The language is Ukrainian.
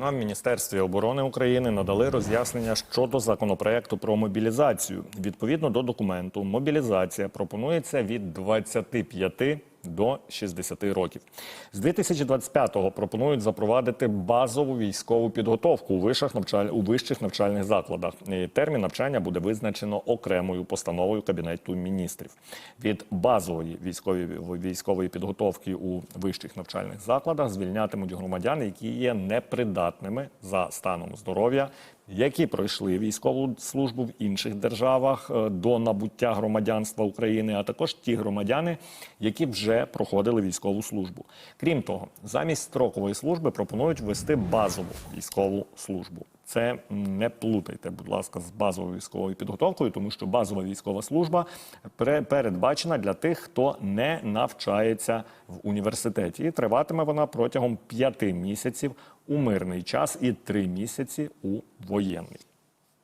На Міністерстві оборони України надали роз'яснення щодо законопроекту про мобілізацію. Відповідно до документу, мобілізація пропонується від 25 до 60 років. З 2025-го пропонують запровадити базову військову підготовку у вищих, навчаль... у вищих навчальних закладах. Термін навчання буде визначено окремою постановою Кабінету міністрів. Від базової військової військової підготовки у вищих навчальних закладах звільнятимуть громадян, які є непридатними за станом здоров'я, які пройшли військову службу в інших державах е, до набуття громадянства України, а також ті громадяни, які вже проходили військову службу. Крім того, замість строкової служби пропонують ввести базову військову службу. Це не плутайте, будь ласка, з базовою військовою підготовкою, тому що базова військова служба передбачена для тих, хто не навчається в університеті. І триватиме вона протягом п'яти місяців у мирний час і три місяці у воєнний.